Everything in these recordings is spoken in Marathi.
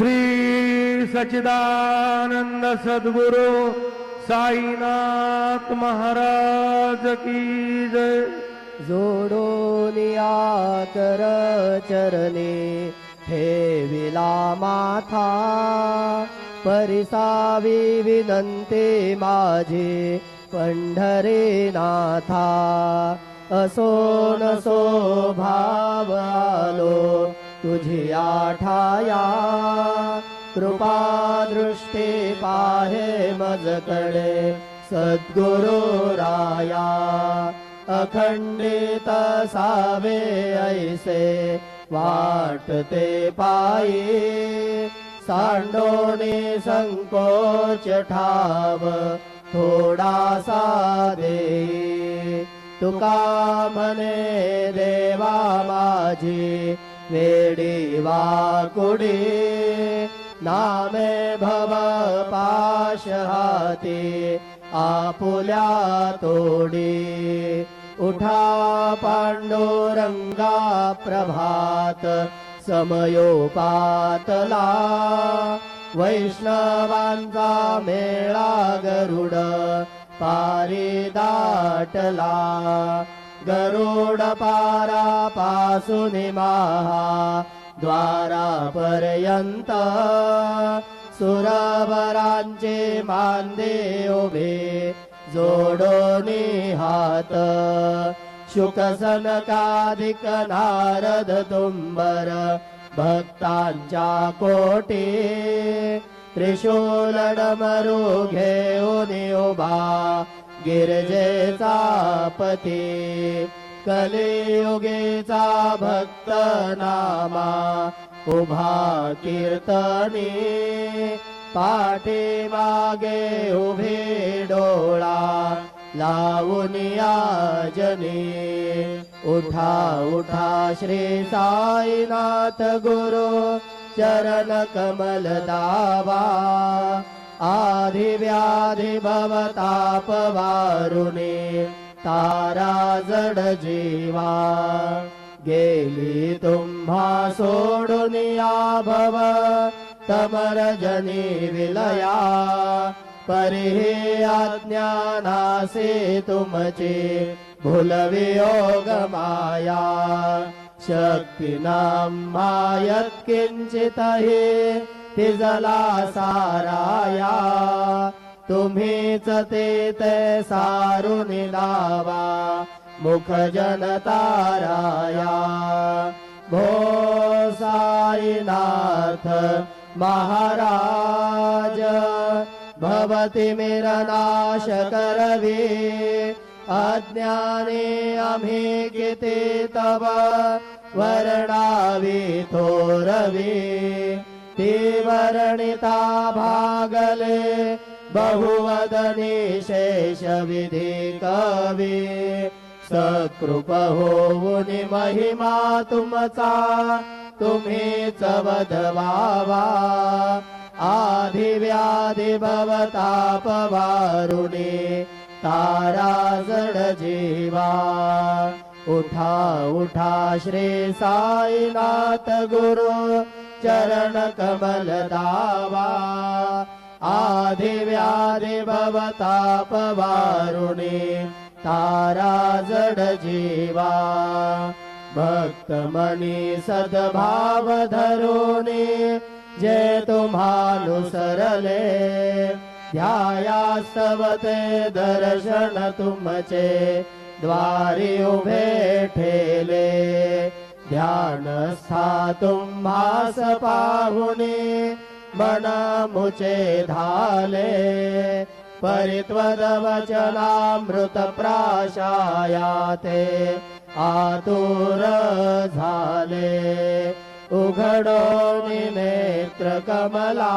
श्री सच्चिदानंद सद्गुरु साईनाथ महाराज की जय। जोडोनिया कर चरणे ठेविला माथा परिसावी विनंते माझे पंढरे नाथा असो नसो भाव आलो तुझी आठाया कृपा दृष्टी पाहे मजकडे सद्गुरु राया अखंडित सावे ऐसे वाटते पायी सांडोणे संकोच ठाव थोडासा दे तुका मने देवा माझी वेडी वाकुडी नामे भव पाश हाती आपुल्या तोडी उठा पांडुरंगा प्रभात समयोपातला वैष्णवांचा मेळा गरुड पारी दाटला गरुड पारा पासून महा द्वारापर्यंत सुरवरांचे मांदे उभे जोडोनी हात शुकसनकाधिक नारद तुंबर भक्तांच्या कोटी त्रिशूल डमरू घेऊन उभा गिरजेचा पती कलियुगेचा भक्त नामा उभा कीर्तनी पाठी मागे उभे डोळा लावून याजनी उठा उठा श्री साईनाथ गुरु चरण कमल दावा. आधी व्याधी भवताप तारा जड जीवा गेली तुम्हा सोडून या भव तमरजनी विलया। परिहे आज्ञानासे तुमचे भुलवियोग माया। शक्तीनां मायत् किंचित तिजला साराया. तुम्हीच ते ते सारून लावा मुख जनताराया भो साईनाथ महाराज भवती नाश करवे. अज्ञाने आम्ही किती तव वर्णावी थोरवी. वर्णिता भागले बहुवदनी शेष विधी कवी। सकृप होऊन महिमा तुमचा तुम्हीच वधवावा आधी व्याधि भवताप तारा जड जीवा। उठा उठा श्री साईनाथ गुरु चरण कमल दावा। आधी व्याधी भवताप वारुणी तारा जड जीवा। भक्त मनी सद्भाव धरुणी जे तुम्हानुसरले ध्यायास्तवते दर्शन तुमचे द्वारी उभे ठेले। ध्यान तुम्हास पाहुणे मन मुचे धाले परित्वद प्राशायाते आतुर झाले उघडो नेत्र कमला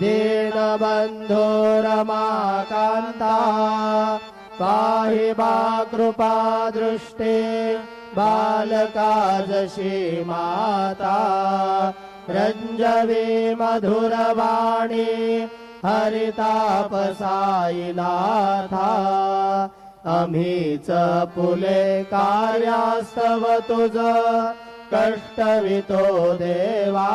दीनबंधो रमाकांता पाहि बा कृपा दृष्टे बालका जशी माता रंजवी मधुरवाणी हरिताप साईनाथा आम्हीच पुले कार्यास्तव तुझ कष्टवितो देवा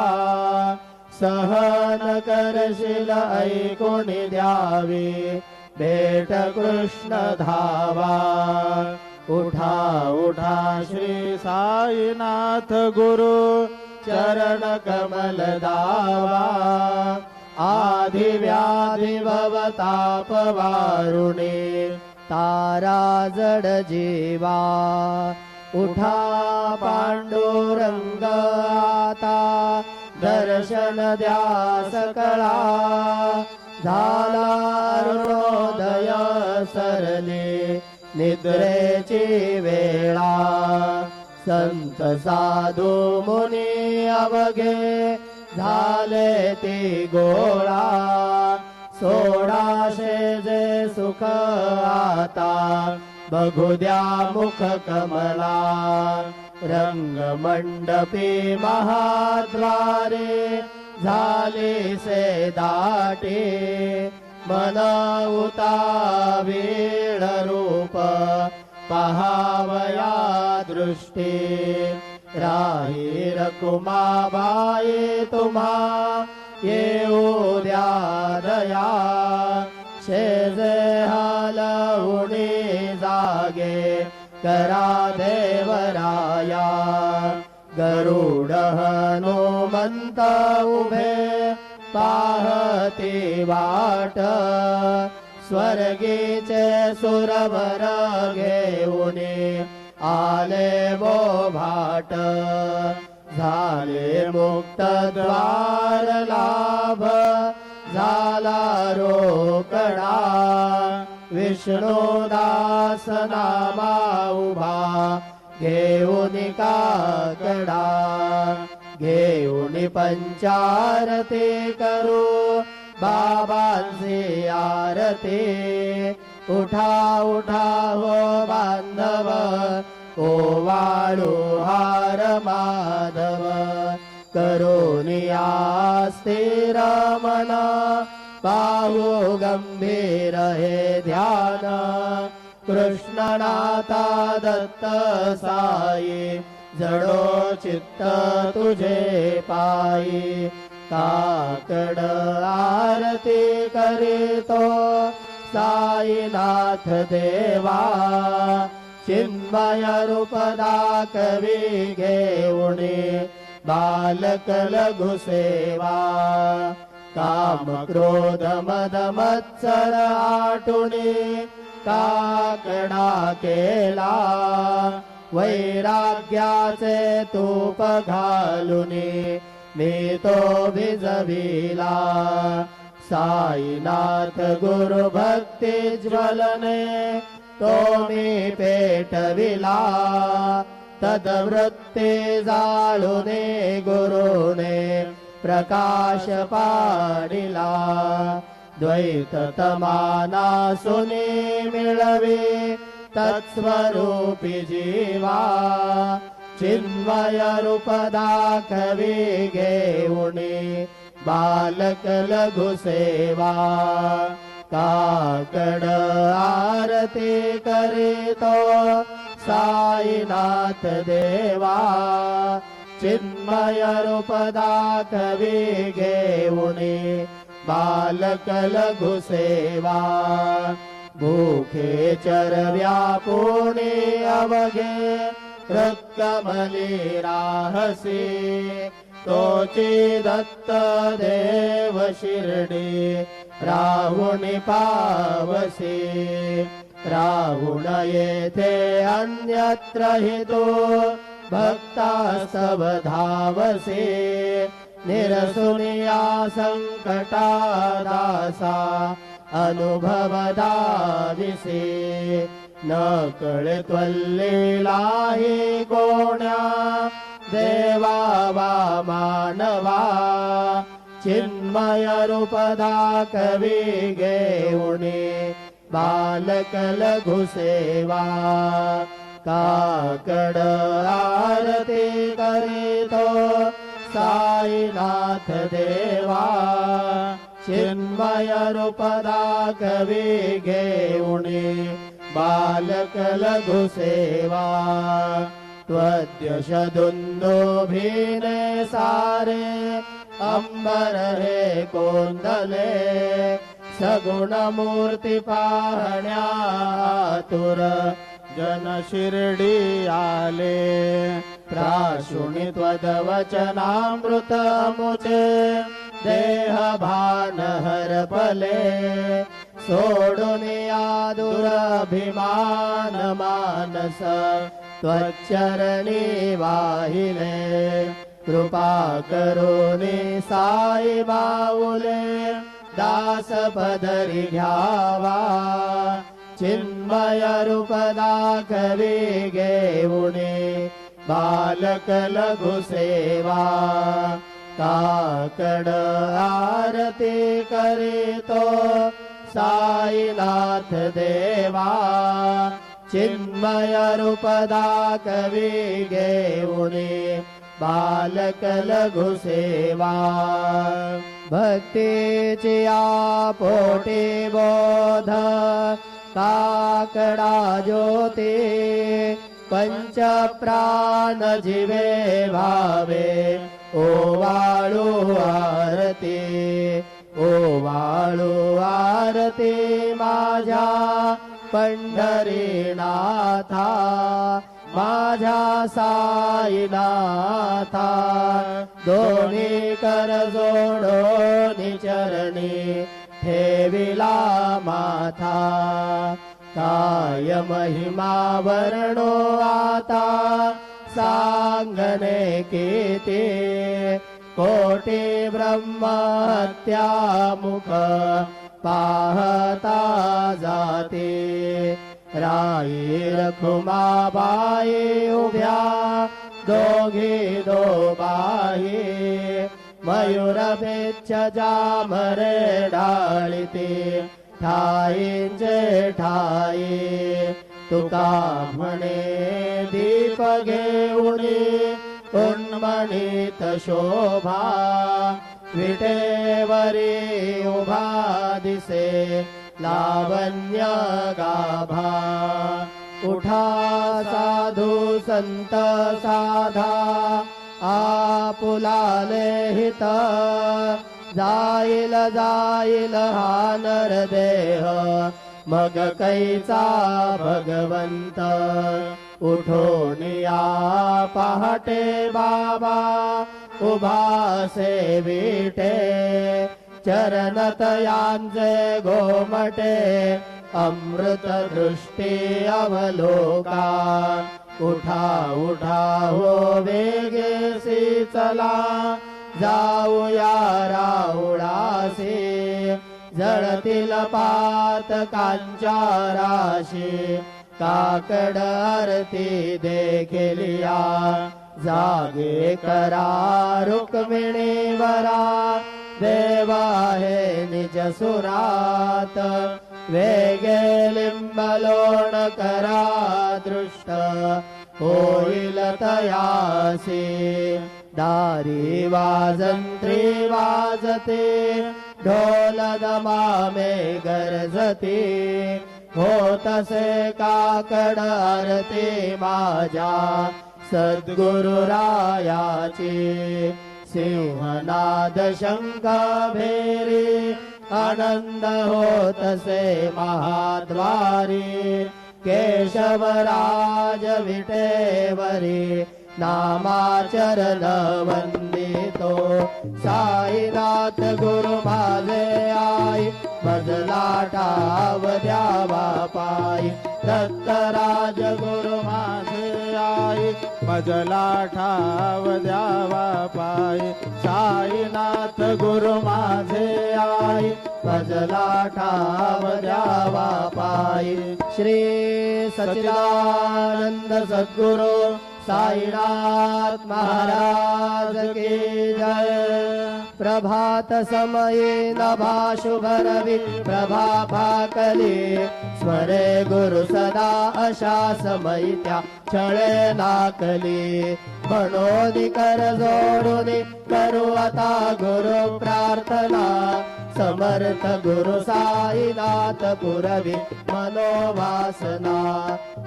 सहन करशील ऐकुणी द्यावी भेट कृष्ण धावा. उठा उठा श्री साईनाथ गुरु चरण कमल दावा. आदि व्याधि भवताप वारुणे तारा जड जीवा. उठा पांडुरंग आता दर्शन द्या सकळा झाला रुणोदय सरले निद्रेची वेळा. संत साधू मुनी अवघे झाले ती गोळा. सोळाशे जे सुख आता बघू द्या मुख कमला. रंग मंडपी महाद्वारे झाले से दाटे. मन वेळ रूप पहावया दृष्टी। राही रकुमाबाई तुम्हा येऊ द्या दया। शेजे हलवणी जागे करा देवराया। गरुड हनुमंत उभे। पाहती वाट. स्वर्गीचे सुरवर घेऊन आले बो भाट. झाले मुक्त द्वार लाभ झाला रोकडा. विष्णुदास नामा उभा घेऊन काकडा. घेऊन पंचारते करू. बाबांचे आरते. उठा उठा हो बांधव. ओ वाळू हार माधव. करुनिया स्थिर मन पाहू गंभीर हे ध्यान. कृष्णनाथा दत्त साई जडो चित्त तुझे पायी काकड आरती करीतो. साईनाथ देवा चिन्मय रूपदा कवी घेऊने बालक लघु सेवा. काम क्रोध मद मत्सर आटुने काकडा केला. वैराग्याचे तूप घालुने मी तो भिजविला साईनाथ गुरु भक्ती ज्वलने तो मी पेटविला. तदवृत्ती जाळुने गुरुने प्रकाश पाडिला. द्वैत तमाना सुने मिळवे तत्स्वरूपि जीवा। चिन्मयरूपदा कवि गे बालकलघुसेवा काकड लघु सेवा साईनाथ देवा। चिन्मयरूपदा कवि गे बालकलघुसेवा भूखे चरव्यापूर्णे व्यापुणि अवगे रक्तमले दत्त देव शिरणे राहुणि पावसि। राहुण एते अन्यत्र हि तो भक्ता सवधावसि निरसुनिया सङ्कटादासा अनुभवदादिशि न कलत्वल्लीला हि गोण्या देवा वा मानवा। चिन्मयरूपदा कवि गेणे बालकलघुसेवा। काकड आरती करतो। साईनाथ देवा। चिन्मयरुपदा कवि घेणी बालकलघुसेवा लघुसेवा त्वद्य शदुन्दो भीने सारे अम्बरे कोन्दले सगुणमूर्तिपाहण्यातुर गुणमूर्ति पाण्यातुर आले। प्राशुनि त्वदवचनामृतमुचे देहभानहरपले सोडुनियादुरभिमानमानस हर वाहिले। सोडु निरभिमान मानस कृपा करो सा उले दासपदरि ह्यावा चिन्मयरूप कवि बालकलघुसेवा काकड आरती करे तो साईनाथ देवा चिन्मयरूपदा कवि गे मुने बालकलघुसेवा भक्ति चिया पोटे बोध काकडा ज्योति पञ्चप्राण जीवे भावे। ओवाळू आरती ओवाळू आरते माझ्या पंढरीनाथा माझ्या साईनाथा दोन्ही कर जोडोनी चरणी ठेविला माथा. काय महिमा वर्णो आता साङ्गने कीर्ति कोटि ब्रह्मत्यामुख पाहता जाते। राये उभ्या दोघे दो बाये। मयूर पेचामरे डाळिते ठाये जेठाये तुका म्हणे दीप घेऊन उन्मणित शोभा विटेवरी उभा दिसे. लावण्य गाभा. उठा साधू संत साधा. आपुलाले हित. जाईल जाईल हा नरदेह. मग कैचा भगवंत उठून या पहाटे बाबा उभा सेविटे चरणतयांचे गोमटे अमृत दृष्टी अवलोका उठा उठा हो वेगेसी चला जाऊया राऊळासी जळतील पात कांचाराशी काकड आरती देखिलिया जागे करा रुक्मिणी वरा देवा हे निज सुरात. वेगे लिंबलोण करा दृष्ट. होईल तयासी. दारी वाजंत्री वाजते. दमामे गरजते होतसे काकड आरती माझ्या सद्गुरु रायाची सिंहनाद भेरी आनंद होतसे महाद्वारी केशवराज विटेवरी नामाचरण वंदितो साईनाथ गुरु माझे आई भजला ठाव द्यावा पायी दत्तराज गुरु माझे आई भजला ठाव द्यावा पायी साईनाथ गुरु माझे आई भजला ठाव द्यावा पायी श्री सचिदानंद सद्गुरु साईनाथ महाराज के जय। प्रभात समये नभा प्रभा भाकले स्वरे गुरु सदा अशा समयित्या छळे नाकले। म्हणून कर जोडून करू आता गुरु प्रार्थना। समर्थ गुरु साईनाथ पुरवी मनोवासना।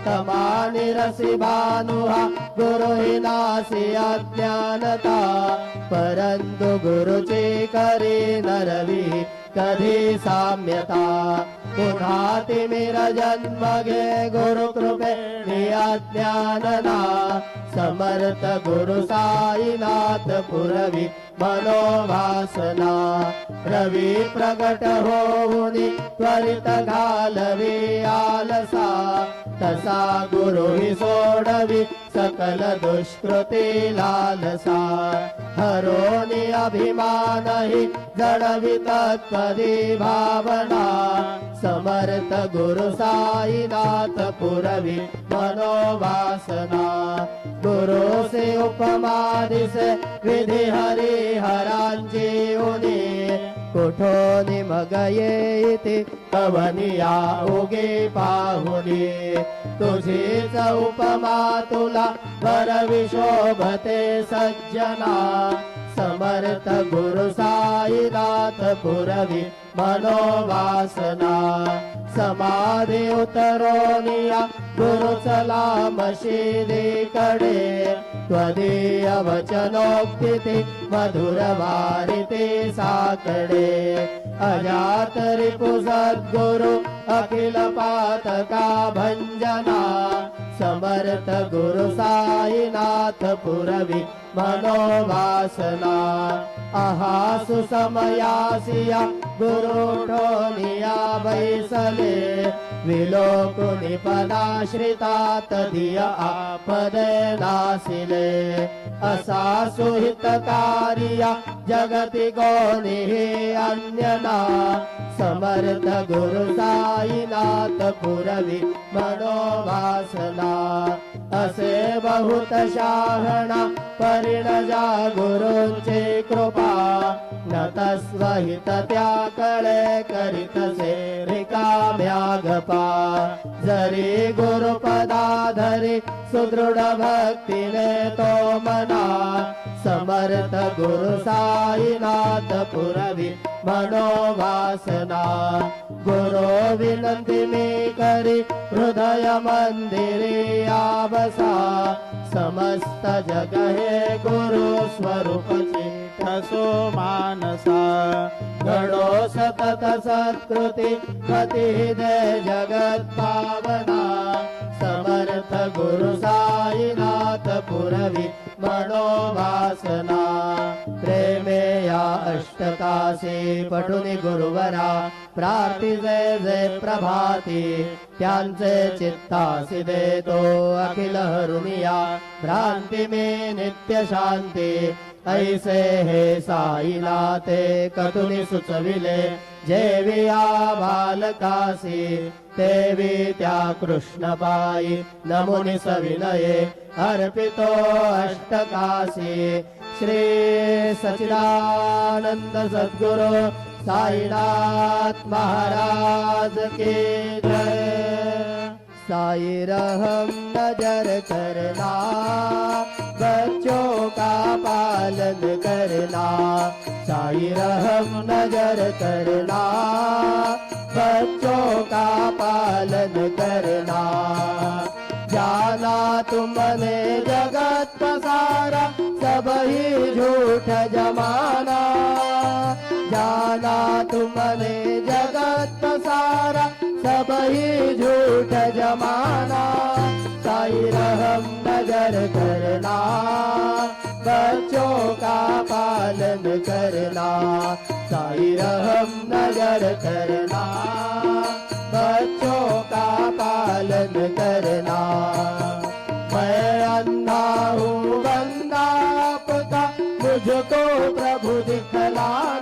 तमानिरसि भानुहा गुरु नासि अज्ञानता। परंतु गुरुचे करी नरवी कधी साम्यता। धाति मेर गुरुकृपे गे समर्थ कृपे अमर्त गुरु सायिनाथ पुरवि मनोभासना रवि त्वरित घालवि आलसा। तसा गुरु हि सोडवि सकल दुष्कृति लालसा। हरोनि अभिमानहि जडवि तत्परि भावना। समर्थ गुरु साईनाथ पुरवी मनोवासना। गुरु से उपमा दिसे विधि हरी हरांची उनी कुठोनी मग येते कवनिया उगे पाहुनी तुझीच उपमा तुला बर विशोभते सज्जना। समर्थ गुरु साईनाथ पुरवी मनोवासना। समाधी उतरोनिया गुरु चला मशिदीकडे त्वदीय वचनोक्ती मधुर वारिते साकडे। अजात रिपु सद्गुरु अखिल पातका भंजना समर्थ गुरु साईनाथ पुरवी मनोवासना। अहासु समयासिया गुरुठो निया वैसले। विलोकनिपदाश्रिता तिय आपदे नाशिले असासु हितकारिया जगति गौरिः अन्यना। समर्थ गुरु साइनाथ गुरवि मनोवासना। असे बहुत शाहणा परिणजा गुरुंची कृपा. नतस्वहित त्या कळे करीतसे रिकाम्या गपा जरी गुरुपदा धरी सुदृढ भक्तीने तो मना. समर्थ गुरु साईनाथ पुरवी मनोवासना. गुरु विनंती मी करी हृदय मंदिरी आव तपसा समस्त जगहे गुरु स्वरूप चित्तसो मानसा। गणो सतत सत्कृति प्रति दे जगत् पावना। समर्थ गुरु साईनाथ पुरवि मनोवासना प्रेमे या अष्टकासे पटुनी गुरुवरा प्रार्थी जय जय प्रभाती त्यांचे चित्तासी देतो अखिल हरुनिया भ्रांती मे नित्य शांती ऐसे हे साईला ते कथुनी सुचविले जेविया बालकासी देवी त्या कृष्णबाई नमुनि सविनये अर्पितो अष्टकासी श्री सचिदानंद सद्गुरु साईनाथ महाराज के जय। साई रहम नजर करना बच्चों का पालन करना। साई रहम नजर करना बच्चों का पालन करना। जाना तुमने जगत पसारा सब ही झूठ जमाना जाना तुमने जगत सारा। सब ही झूठ जमाना साई रहम नजर करना बच्चों का पालन करना साई रहम नजर करना बच्चों का पालन करना। मैं अंधा हूँ हाँ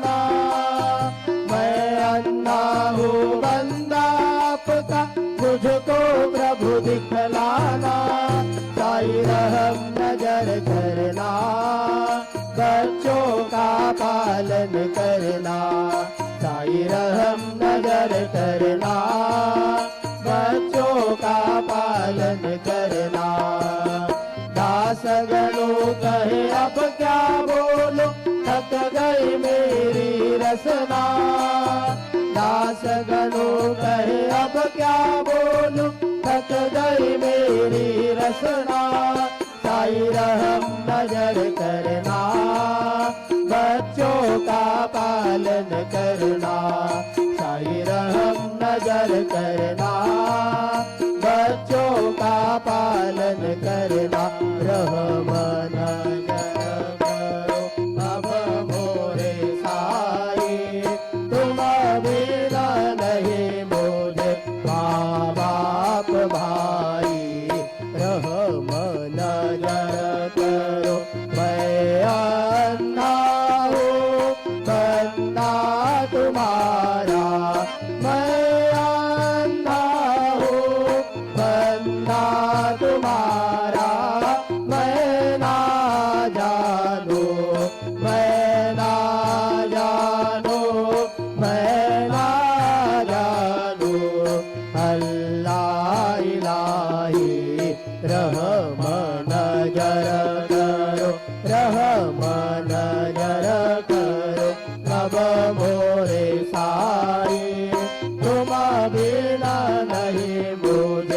પેલા નહીં બોલે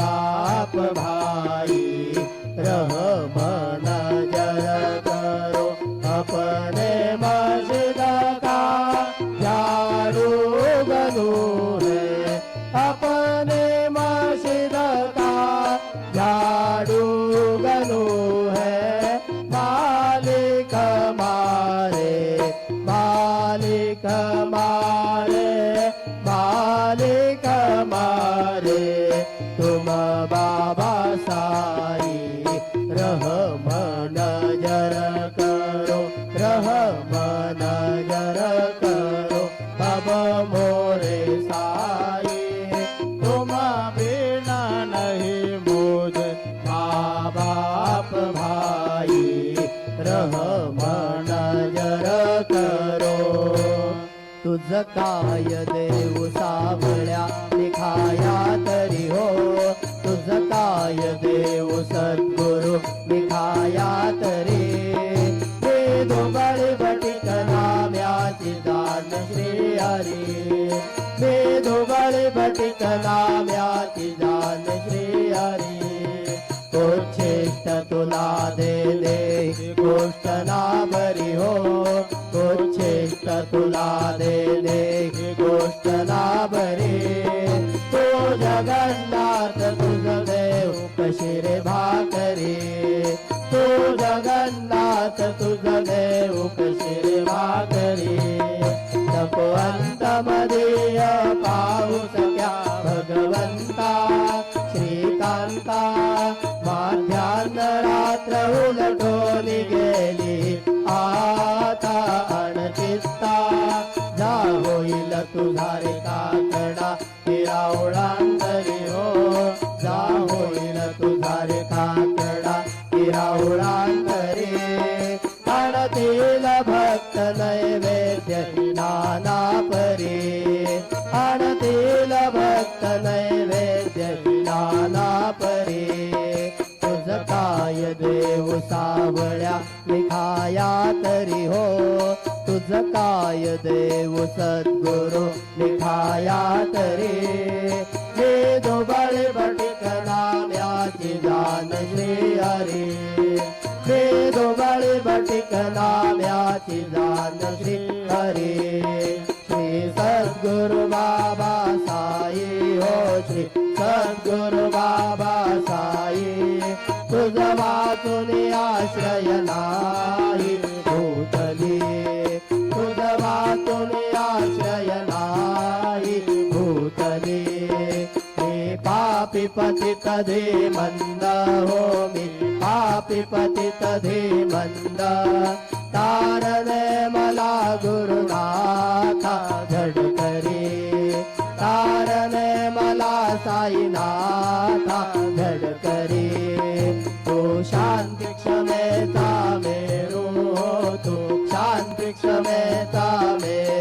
बाप भाई भा मन जर करो तुझ काय देव सावळ्या निखाया तरी हो। तुझ काय देव सद्गुरु निखाया तरी। हे दोबाळे बटिक नाम्याची दान श्री हरी। हे दोबाळे बटिक नाम्याची दान तुला दे दे गोष्ट ना हो मानले अरे वेद बळे बटिक नाम्याची जानसी अरे श्री सद्गुरु बाबा साई हो श्री सद्गुरु बाबा साई तुझ वाचून आश्रयना पतितधे मन्द होमि पापि पतितधि मन्द तारणे मला गुरुनाथा गुरुना धडकरी तारणे मला सायिना धडकरी तान्ति क्षमेता मेरो तो शान्ति क्षमेता मे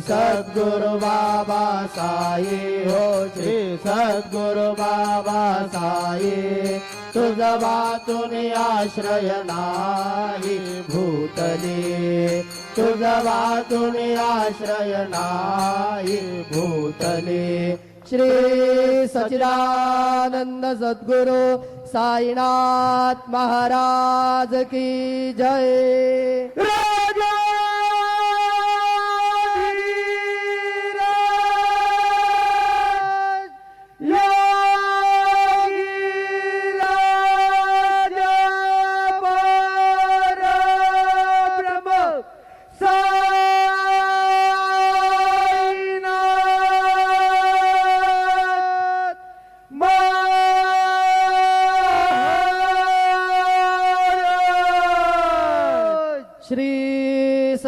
सद्गुरु बाबा साई हो श्री सद्गुरु बाबा साई। तुझा वाचून आश्रय नाही भूतले। तुझा वाचून आश्रय नाही भूतले। श्री सचिदानंद सद्गुरु साईनाथ महाराज की जय। राजा